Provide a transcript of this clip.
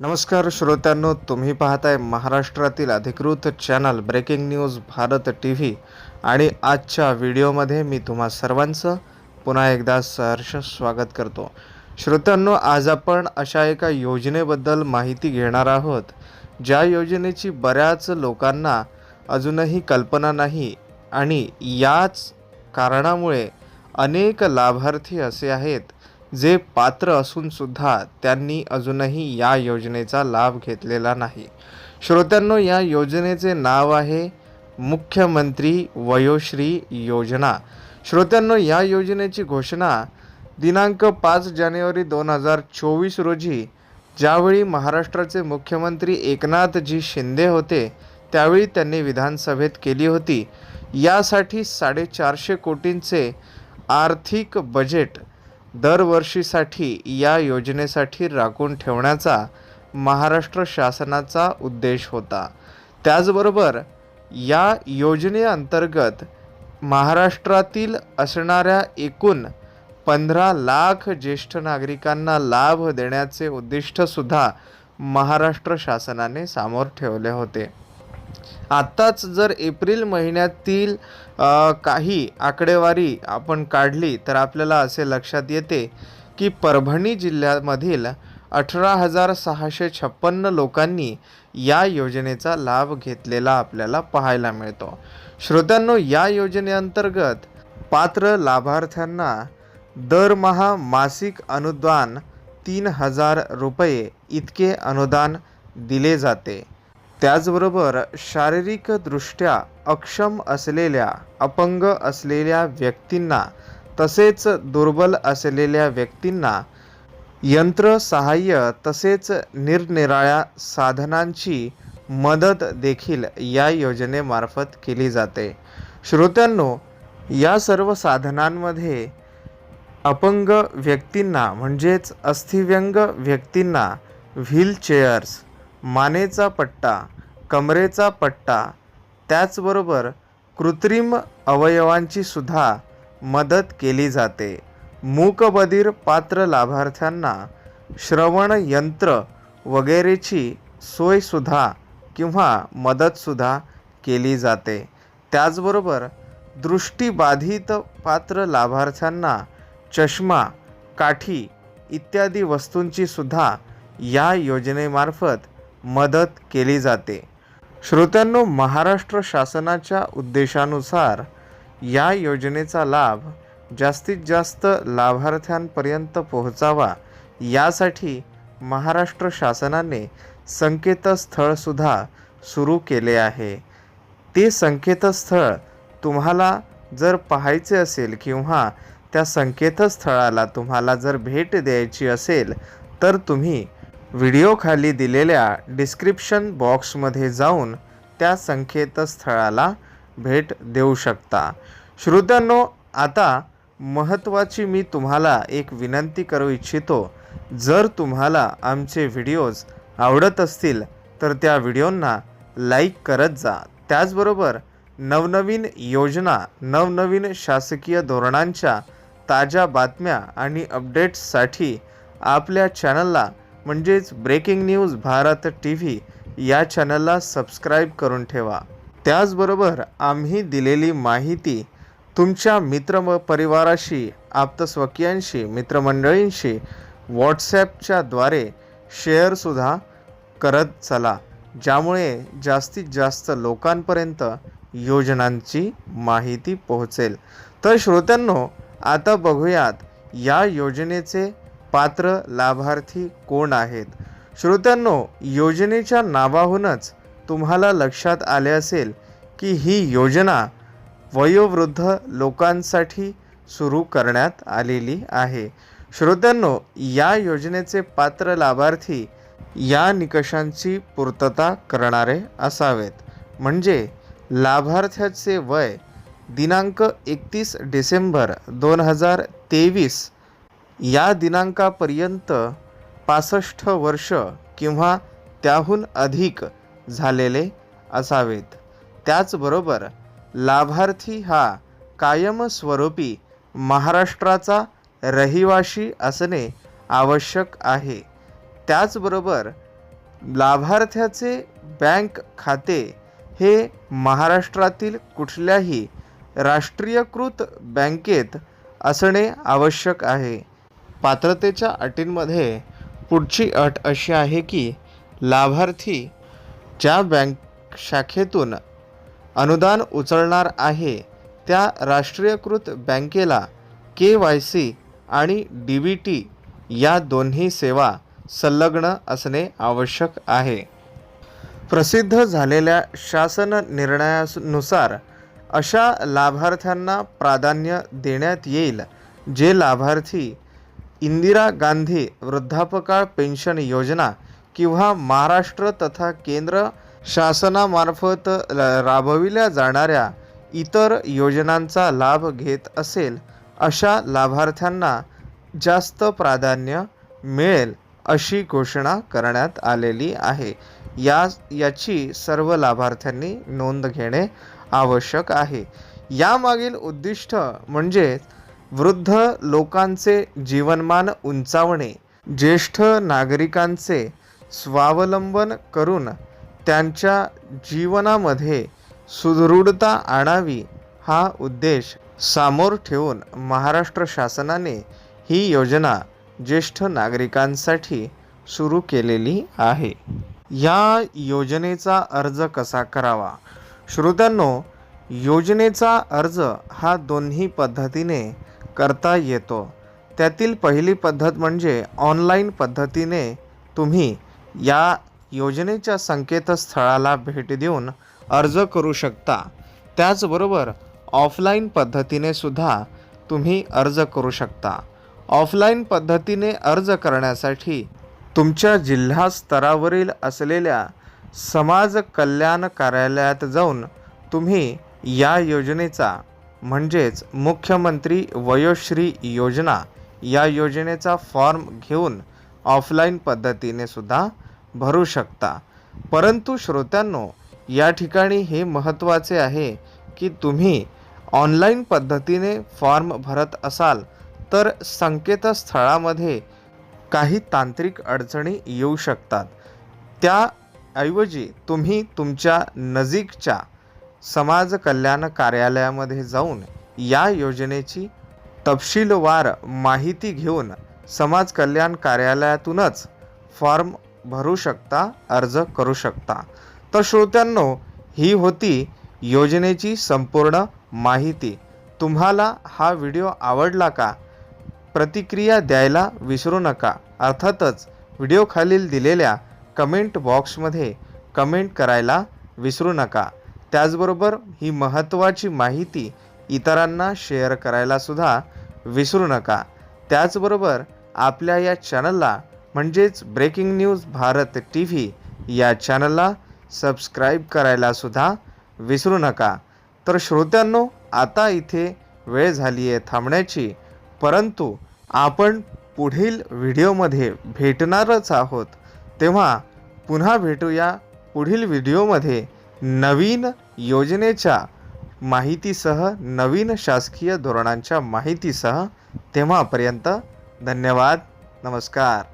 नमस्कार श्रोत्यांनो तुम्ही पाहताय महाराष्ट्रातील अधिकृत channel breaking news Bharat T V आणि आजच्या व्हिडिओमध्ये मी तुम्हा सर्वांचं पुन्हा एकदा सहर्ष स्वागत करतो. श्रोत्यांनो आज आपण अशा एका योजनेबद्दल माहिती घेणार आहोत ज्या योजनेची बऱ्याच लोकांना अजूनही कल्पना नाही आणि याच कारणामुळे अनेक लाभार्थी असे आहेत जे पात्र असूनसुद्धा त्यांनी अजूनही या योजनेचा लाभ घेतलेला नाही. श्रोत्यांनो या योजनेचे नाव आहे मुख्यमंत्री वयोश्री योजना. श्रोत्यांनो या योजनेची घोषणा दिनांक पाच जानेवारी दोन हजार चोवीस रोजी ज्यावेळी महाराष्ट्राचे मुख्यमंत्री एकनाथजी शिंदे होते त्यावेळी त्यांनी विधानसभेत केली होती. यासाठी साडेचारशे कोटींचे आर्थिक बजेट दरवर्षीसाठी या योजनेसाठी राखून ठेवण्याचा महाराष्ट्र शासनाचा उद्देश होता. त्याचबरोबर या योजनेअंतर्गत महाराष्ट्रातील असणाऱ्या एकूण पंधरा लाख ज्येष्ठ नागरिकांना लाभ देण्याचे उद्दिष्टसुद्धा महाराष्ट्र शासनाने समोर ठेवले होते. आत्ताच जर एप्रिल महिन्यातील काही आकडेवारी आपण काढली तर आपल्याला असे लक्षात येते की परभणी जिल्ह्यामधील अठरा हजार सहाशे छप्पन्न लोकांनी या योजनेचा लाभ घेतलेला आपल्याला पाहायला मिळतो. श्रोत्यांनो या योजनेअंतर्गत पात्र लाभार्थ्यांना दरमहा मासिक अनुदान तीन हजार रुपये इतके अनुदान दिले जाते. त्याचबरोबर शारीरिकदृष्ट्या अक्षम असलेल्या अपंग असलेल्या व्यक्तींना तसेच दुर्बल असलेल्या व्यक्तींना यंत्रसहाय्य तसेच निरनिराळ्या साधनांची मदत देखील या योजनेमार्फत केली जाते. श्रोत्यांनो या सर्व साधनांमध्ये अपंग व्यक्तींना म्हणजेच अस्थिव्यंग व्यक्तींना व्हीलचेअर्स मानेचा पट्टा कमरेचा पट्टा त्याचबरोबर कृत्रिम अवयवांची सुद्धा मदत केली जाते. मूकबधीर पात्र लाभार्थ्यांना श्रवण यंत्र वगैरेची सोयसुद्धा किंवा मदतसुद्धा केली जाते. त्याचबरोबर दृष्टीबाधित पात्र लाभार्थ्यांना चष्मा काठी इत्यादी वस्तूंची सुद्धा या योजनेमार्फत मदत केली जाते. श्रोत्यांनो महाराष्ट्र शासनाच्या उद्देशानुसार या योजनेचा लाभ जास्तीत जास्त लाभार्थ्यांपर्यंत पोहोचावा यासाठी महाराष्ट्र शासनाने संकेतस्थळसुद्धा सुरू केले आहे. ते संकेतस्थळ तुम्हाला जर पाहायचे असेल किंवा त्या संकेतस्थळाला तुम्हाला जर भेट द्यायची असेल तर तुम्ही व्हिडिओखाली दिलेल्या डिस्क्रिप्शन बॉक्समध्ये जाऊन त्या संकेतस्थळाला भेट देऊ शकता. श्रोत्यांनो आता महत्त्वाची मी तुम्हाला एक विनंती करू इच्छितो. जर तुम्हाला आमचे व्हिडिओज आवडत असतील तर त्या व्हिडिओंना लाईक करत जा. त्याचबरोबर नवनवीन योजना नवनवीन शासकीय धोरणांच्या ताज्या बातम्या आणि अपडेट्ससाठी आपल्या चॅनलला म्हणजेच breaking news Bharat T V या चॅनलला सबस्क्राईब करून ठेवा. त्याचबरोबर आम्ही दिलेली माहिती तुमच्या मित्र व परिवाराशी आप्तस्वकीयांशी मित्रमंडळींशी व्हॉट्सॲपच्या द्वारे शेअरसुद्धा करत चला ज्यामुळे जास्तीत जास्त लोकांपर्यंत योजनांची माहिती पोहोचेल. तर श्रोत्यांनो आता बघूयात या योजनेचे पात्र लाभार्थी कोण आहेत? श्रोत्यांनो योजनेच्या नावाहूनच तुम्हाला लक्षात आले असेल की ही योजना वयोवृद्ध लोकांसाठी सुरू करण्यात आलेली आहे. श्रोत्यांनो या योजनेचे पात्र लाभार्थी या निकषांची पूर्तता करणारे असावेत. म्हणजे लाभार्थ्याचे वय दिनांक एकतीस डिसेंबर दोन हजार तेवीस या दिनांकापर्यंत पासष्ट वर्ष किंवा त्याहून अधिक झालेले असावेत. त्याचबरोबर लाभार्थी हा कायमस्वरूपी महाराष्ट्राचा रहिवाशी असणे आवश्यक आहे. त्याचबरोबर लाभार्थ्याचे बँक खाते हे महाराष्ट्रातील कुठल्याही राष्ट्रीयकृत बँकेत असणे आवश्यक आहे. पात्रतेच्या अटींमध्ये पुढची अट अशी आहे की लाभार्थी ज्या बँक शाखेतून अनुदान उचलणार आहे त्या राष्ट्रीयकृत बँकेला के वाय सी आणि डी बी टी या दोन्ही सेवा संलग्न असणे आवश्यक आहे. प्रसिद्ध झालेल्या शासन निर्णयानुसार अशा लाभार्थ्यांना प्राधान्य देण्यात येईल जे लाभार्थी इंदिरा गांधी वृद्धापकाळ पेन्शन योजना किंवा महाराष्ट्र तथा केंद्र शासनामार्फत राबविल्या जाणाऱ्या इतर योजनांचा लाभ घेत असेल अशा लाभार्थ्यांना जास्त प्राधान्य मिळेल अशी घोषणा करण्यात आलेली आहे. या याची सर्व लाभार्थ्यांनी नोंद घेणे आवश्यक आहे. यामागील उद्दिष्ट म्हणजे वृद्ध लोकांचे जीवनमान उंचावणे ज्येष्ठ नागरिकांचे स्वावलंबन करून त्यांच्या जीवनामध्ये सुदृढता आणावी हा उद्देश समोर ठेवून महाराष्ट्र शासनाने ही योजना ज्येष्ठ नागरिकांसाठी सुरू केलेली आहे. या योजनेचा अर्ज कसा करावा? श्रोत्यांनो योजनेचा अर्ज हा दोन्ही पद्धतीने करता येतो. त्यातील पहिली पद्धत म्हणजे ऑनलाईन पद्धतीने तुम्ही या योजनेच्या संकेतस्थळाला भेट देऊन अर्ज करू शकता. त्याचबरोबर ऑफलाईन पद्धतीने सुद्धा तुम्ही अर्ज करू शकता. ऑफलाईन पद्धतीने अर्ज करण्यासाठी तुमच्या जिल्हा स्तरावरील असलेल्या समाज कल्याण कार्यालयात जाऊन तुम्ही या योजनेचा म्हणजेच मुख्यमंत्री वयोश्री योजना या योजनेचा फॉर्म घेऊन ऑफलाईन पद्धतीने सुद्धा भरू शकता. परंतु श्रोत्यांनो या ठिकाणी हे महत्त्वाचे आहे की तुम्ही ऑनलाईन पद्धतीने फॉर्म भरत असाल तर संकेतस्थळामध्ये काही तांत्रिक अडचणी येऊ शकतात. त्याऐवजी तुम्ही तुमच्या नजीकच्या समाज कल्याण कार्यालयामध्ये जाऊन या योजनेची तपशीलवार माहिती घेऊन समाज कल्याण कार्यालयातूनच फॉर्म भरू शकता अर्ज करू शकता. तर श्रोत्यांनो ही होती योजनेची संपूर्ण माहिती. तुम्हाला हा व्हिडिओ आवडला का? प्रतिक्रिया द्यायला विसरू नका. अर्थातच व्हिडिओखालील दिलेल्या कमेंट बॉक्समध्ये कमेंट करायला विसरू नका. त्याचबरोबर ही महत्त्वाची माहिती इतरांना शेअर करायलासुद्धा विसरू नका. त्याचबरोबर आपल्या या चॅनलला म्हणजेच breaking news Bharat T V या चॅनलला सबस्क्राईब करायलासुद्धा विसरू नका. तर श्रोत्यांनो आता इथे वेळ झाली आहे थांबण्याची. परंतु आपण पुढील व्हिडिओमध्ये भेटणारच आहोत. तेव्हा पुन्हा भेटूया पुढील व्हिडिओमध्ये नवीन योजनेच्या माहितीसह नवीन शासकीय धोरणांच्या माहितीसह तेव्हापर्यंत धन्यवाद नमस्कार.